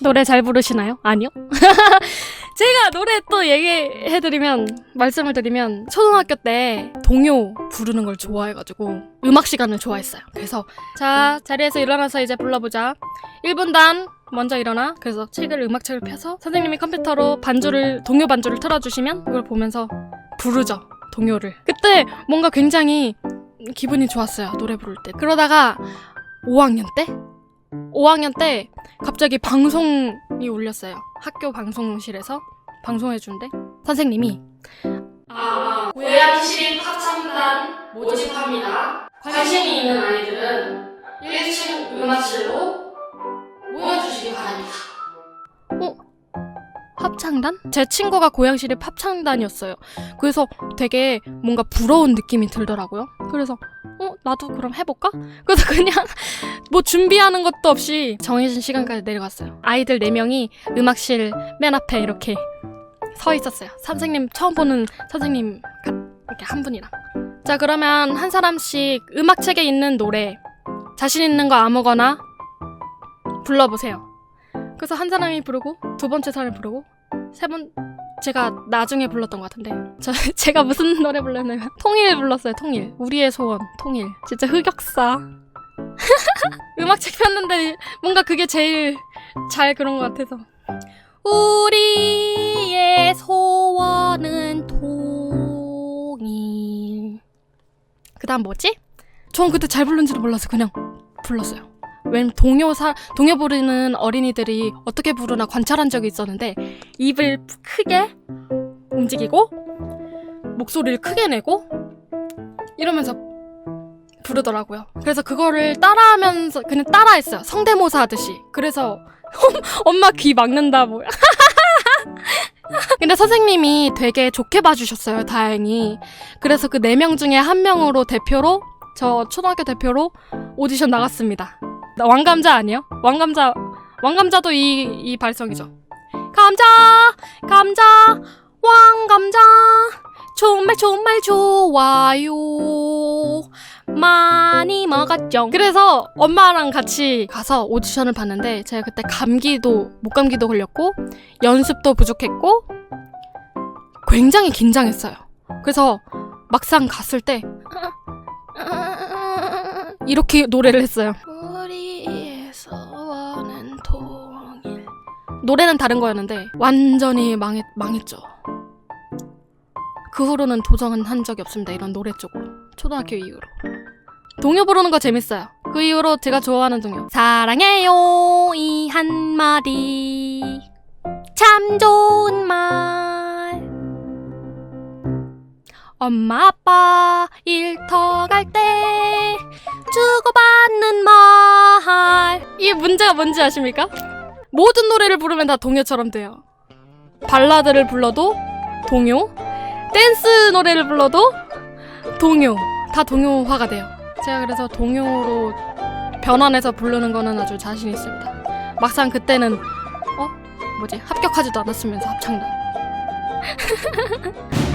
노래 잘 부르시나요? 아니요. 제가 노래 또 얘기해드리면 말씀을 드리면 초등학교 때 동요 부르는 걸 좋아해가지고 음악 시간을 좋아했어요. 그래서 자 자리에서 일어나서 이제 불러보자. 1분단 먼저 일어나. 그래서 책을 음악책을 펴서 선생님이 컴퓨터로 반주를 동요 반주를 틀어주시면 그걸 보면서 부르죠 동요를. 그때 뭔가 굉장히 기분이 좋았어요 노래 부를 때. 그러다가 5학년 때 5학년 때 갑자기 방송이 울렸어요. 학교 방송실에서 방송해준대. 선생님이 아, 고양시 합창단 모집합니다. 관심이 있는 아이들은 1층 음악실로 모여주시기 바랍니다. 어? 합창단? 제 친구가 고양시립 합창단이었어요. 그래서 되게 뭔가 부러운 느낌이 들더라고요. 그래서 어? 나도 그럼 해볼까? 그래서 그냥 뭐 준비하는 것도 없이 정해진 시간까지 내려갔어요. 아이들 4명이 음악실 맨 앞에 이렇게 서 있었어요. 선생님, 처음 보는 선생님 가- 이렇게 한 분이랑. 자, 그러면 한 사람씩 음악책에 있는 노래, 자신 있는 거 아무거나 불러보세요. 그래서 한 사람이 부르고, 두 번째 사람이 부르고, 세 번, 제가 나중에 불렀던 것 같은데, 저, 제가 무슨 노래 불렀냐면, 통일 불렀어요, 통일. 우리의 소원, 통일. 진짜 흑역사. 음악책 폈는데 뭔가 그게 제일 잘 그런 것 같아서 우리의 소원은 통일 그 다음 뭐지? 전 그때 잘 부른지도 몰라서 그냥 불렀어요 왜냐면 동요 사, 동요 부르는 어린이들이 어떻게 부르나 관찰한 적이 있었는데 입을 크게 움직이고 목소리를 크게 내고 이러면서 부르더라고요. 그래서 그거를 따라하면서 그냥 따라했어요. 성대모사 하듯이. 그래서 엄마 귀 막는다 뭐. 근데 선생님이 되게 좋게 봐주셨어요. 다행히. 그래서 그 네 명 중에 한 명으로 대표로 저 초등학교 대표로 오디션 나갔습니다. 나 왕감자 아니에요? 왕감자 왕감자도 이 이 발성이죠. 감자 감자 왕감자 정말 정말 좋아요. 많이 먹었죠. 그래서 엄마랑 같이 가서 오디션을 봤는데 제가 그때 감기도 목감기도 걸렸고 연습도 부족했고 굉장히 긴장했어요. 그래서 막상 갔을 때 이렇게 노래를 했어요. 노래는 다른 거였는데 완전히 망했, 망했죠. 그 후로는 도전은 한 적이 없습니다. 이런 노래 쪽으로. 초등학교 이후로. 동요 부르는 거 재밌어요. 그 이후로 제가 좋아하는 동요. 사랑해요 이 한마디 참 좋은 말 엄마 아빠 일터 갈 때 주고받는 말 이 문제가 뭔지 아십니까? 모든 노래를 부르면 다 동요처럼 돼요. 발라드를 불러도 동요, 댄스 노래를 불러도 동요, 다 동요화가 돼요. 제가 그래서 동요로 변환해서 부르는 거는 아주 자신 있습니다. 막상 그때는 어 뭐지 합격하지도 않았으면서 합창단.